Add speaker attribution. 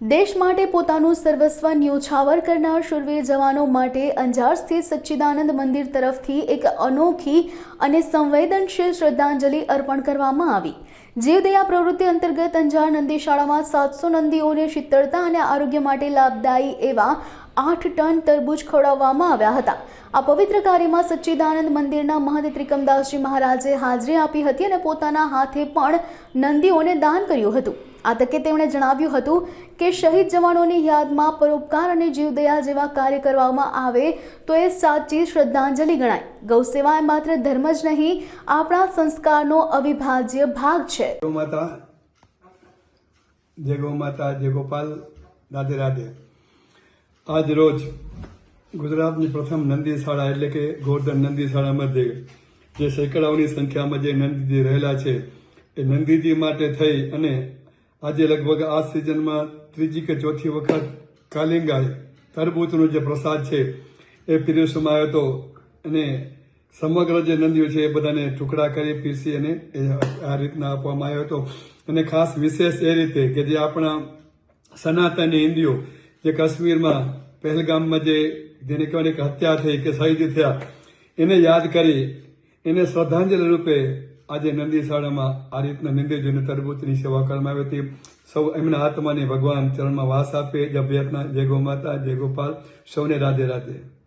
Speaker 1: દેશ માટે પોતાનું સર્વસ્વ ન્યોછાવર કરનાર શુરવીર જવાનો માટે અંજાર સ્થિત સચ્ચિદાનંદ મંદિર તરફથી એક અનોખી અને સંવેદનશીલ શ્રદ્ધાંજલિ અર્પણ કરવામાં આવી. જીવદયા પ્રવૃત્તિ અંતર્ગત અંજાર નંદી શાળામાં સાતસો નંદીઓને શીતળતા અને આરોગ્ય માટે લાભદાયી એવા આઠ ટન તરબૂચ ખવડાવવામાં આવ્યા હતા. આ પવિત્ર કાર્યમાં સચ્ચિદાનંદ મંદિરના મહંત ત્રિકમદાસજી મહારાજે હાજરી આપી હતી અને પોતાના હાથે પણ નંદીઓને દાન કર્યું હતું. આ તકે તેમણે જણાવ્યું હતું કે શહીદ જવાનોની યાદમાં પરોપકાર અને જીવદયા જેવા કાર્ય કરવામાં આવે તો એ સાચી શ્રદ્ધાંજલિ ગણાય. ગૌસેવા એ માત્ર ધર્મ જ નહીં, આપણા સંસ્કારનો અવિભાજ્ય ભાગ છે.
Speaker 2: માતા. જય ગૌ માતા, જય ગોપાલ. રાધે રાધે. આજ રોજ ગુજરાતની પ્રથમ નંદી શાળા એટલે કે ગોવર્ધન નંદી શાળામાં જે જે સેંકડાઓની સંખ્યામાં જે નંદીજી રહેલા છે, એ નંદીજી માટે થઈ અને આજે લગભગ આ સિઝનમાં ત્રીજી કે ચોથી વખત કાલિંગાય, તરબૂચનો જે પ્રસાદ છે એ પીરસવામાં આવ્યો હતો. અને સમગ્ર જે નંદીઓ છે એ બધાને ટુકડા કરી પીસી અને એ આ રીતના આપવામાં આવ્યો હતો. અને ખાસ વિશેષ એ રીતે કે જે આપણા સનાતની હિન્દીઓ, જે કાશ્મીરમાં પહેલગામમાં જે જેને કહેવાય કે હત્યા થઈ કે શહીદ થયા, એને યાદ કરી, એને શ્રદ્ધાંજલિ રૂપે આજે નંદીશાળામાં આ રીતના નિંદેજોને તરબૂચની સેવા કરવામાં આવી હતી. સૌ એમના આત્માને ભગવાન ચરણમાં વાસ આપે. જભ્યાતના જય ગો માતા, જય ગોપાલ. સૌને રાધે રાધે.